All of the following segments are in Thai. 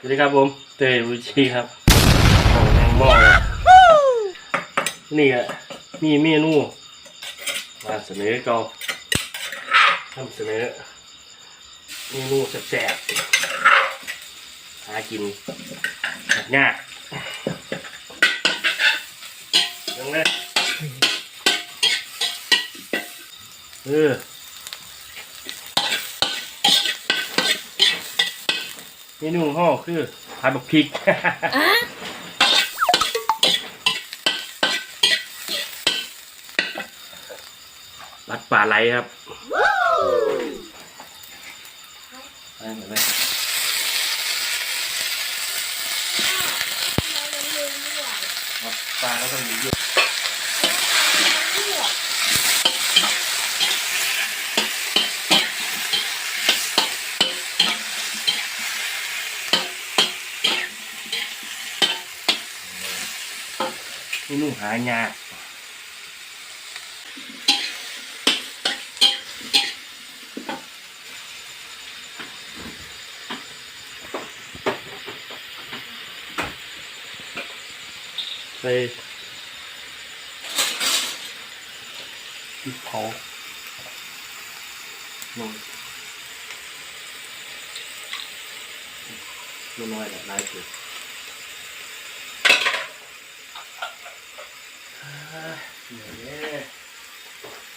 สวัสดีครับผม เตยบุชีครับของแมงหม้อเลยนี่อะมีเมนูมาเสนอเกาทำเสนอเมนูแซ่บๆหากินแบบยากยังไงเออ เมนูของห่อคือผัดบักพริกรัดปลาไหลครับไปหมดเลยครับปลาก็ต้องมีเยอะ เมนูหายากใส่พ ริกเผาลงน้อยๆแบบลายเกลืออ่าเดี๋ยวนี้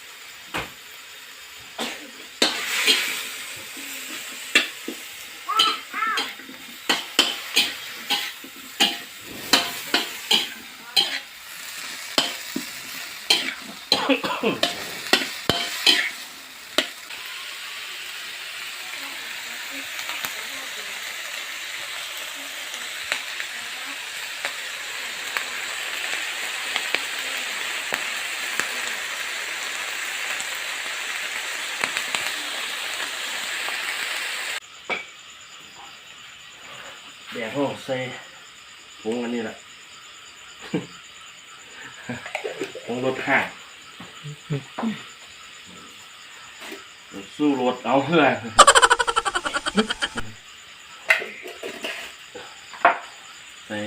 แดงห้อง ใส่ผงอันนี้แหละผงรถห่างสู้รถเอาเพื่อนใส่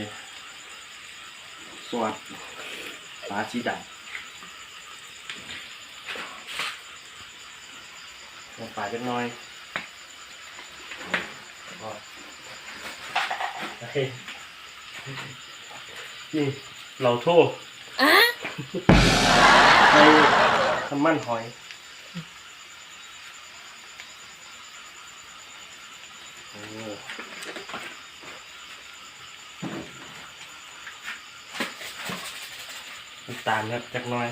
สวัสดปลาชีดำเอาปลาจักหน้อยก็ โอเคนี่เราโทษในน้ำมันหอยโอ้น้ำตาลครับจักหน้อย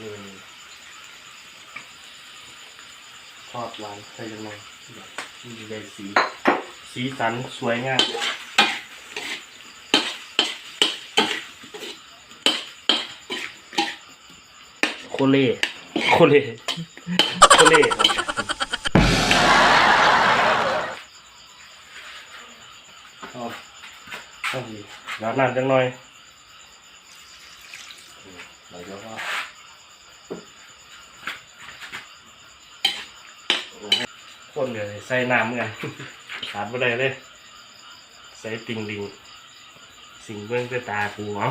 นี่ท อดหวานใส่จักหน้อยนี่ได้สี สีสันสวยงามโคเล่โคเล่โคเล่ครับเอาเอาดีน้ำน้ำจังหน่อยอืมเราจะว่าโอ้โห คนเลยใส่น้ำเหมือนขาดไม่ได้เลย ใส่ติงลิง สิงเบื้องด้วยตากูเอา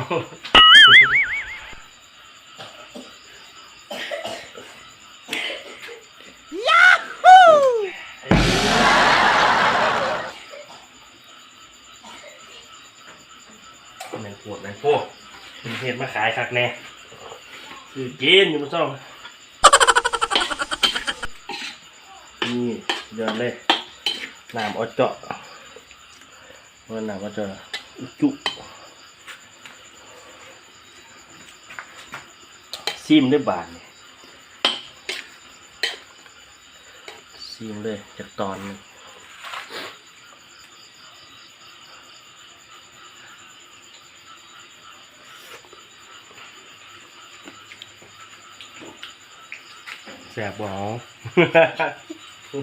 แมงปวดแมงพวกเห็ดมาขายคักแน่คือกินอยู่มาซ่องนี่ เดินเลยน้ำเอาเจาะว่าน้ำเอาเจาะอุจุซิมด้วยบาทนี่ซิมเลยจากตอนแสบบ่ ไป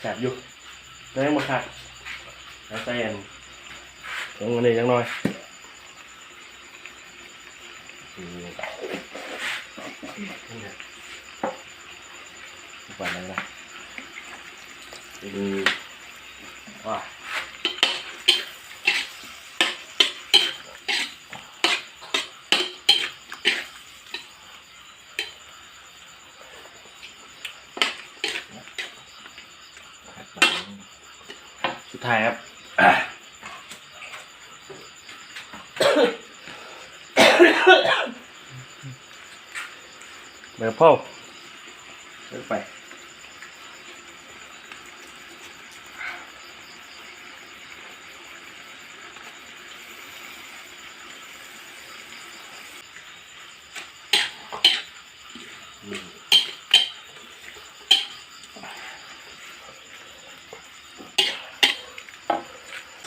แสบอยู่ได้หมาค่ะแล้วใส่อันตรงนี้จังน่อยนี่ก่อนเลยนะดูว้า สุดท้ายครับเบอร์พ่อเลิกไป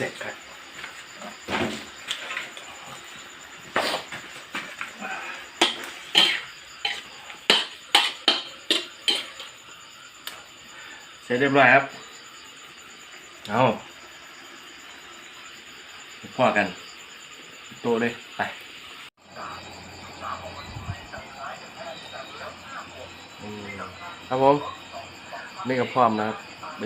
เจ็ดครับเสร็จเรียบร้อยครับ เอาพ่อกัน โตเลยไปครับผมนี่ก็พร้อมนะครับไป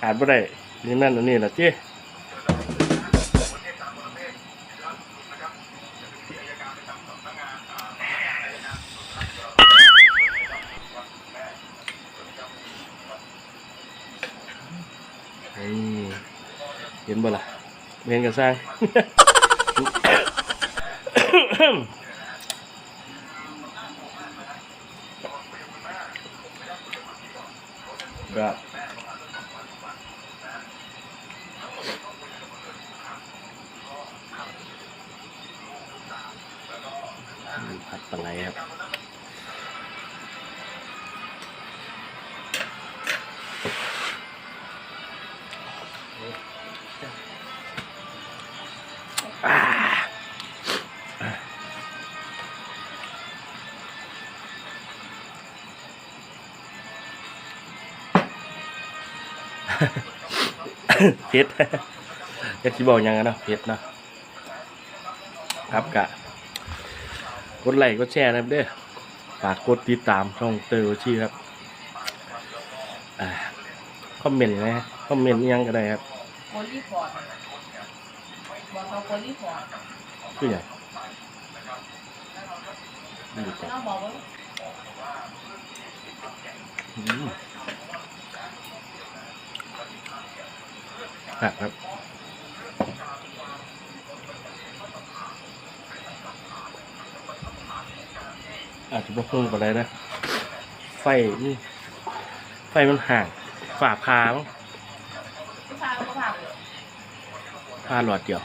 ขาดบ่ได้นี่นั่นอันนี้ล่ะเจ้ เห็นบ่ล่ะเห็นกันสร้างครับผัดปลาไหลครับ เผ็ดเผ็ดที่บอกยังไงเนาะเผ็ดเนาะครับกะกดไลค์กดแชร์นะครับเด้อฝากกดติดตามช่องเตอร์ชีครับอ่าคอมเมนต์นะคอมเมนต์อิหยังก็ได้ครับโพลีพอร์ตบอกเขาโพลีพอร์ตคืออย่างไม่รู้ จักเราบอกว่าอืมครับอาจจะไม่พุ่งก็ได้นะ ไฟนี่ไฟมันห่างฝ่าพามั้งผู้ชายก็ผ่านเลยพาหลอดเดียว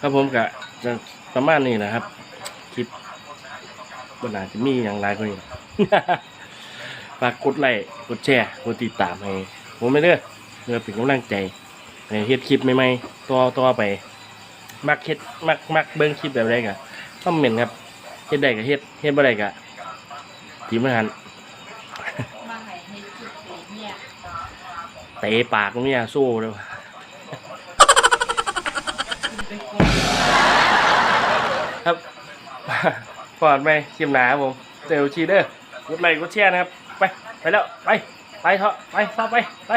ครับผมกะจะประมาณนี้นะครับ คลิปบนอาจจะมีอย่างไรก็นี้ ฝากกดไลค์กดแชร์กดติดตามให้ผมไม่เด้อเพื่อเป็นกำลังใจให้เฮ็ดคลิปใหม่ๆต่อต่อไป มักเฮ็ดมักมักเบิ่งคลิปแบบไรกะคอมเมนต์ครับเฮ็ดได้ก็เฮ็ดเฮ็ดบ่ได้ก็ทีมงานมาให้ให้คิดเปเนี่ยเตะปากเนี่ยสู้เลยคุณไปกดครับปอดไปคลิปหนาครับผมเจลชีเดอร์กดไลค์กดแชร์นะครับ ไป ไปแล้ว ไป ไปเถอะ ไปต่อไป ไป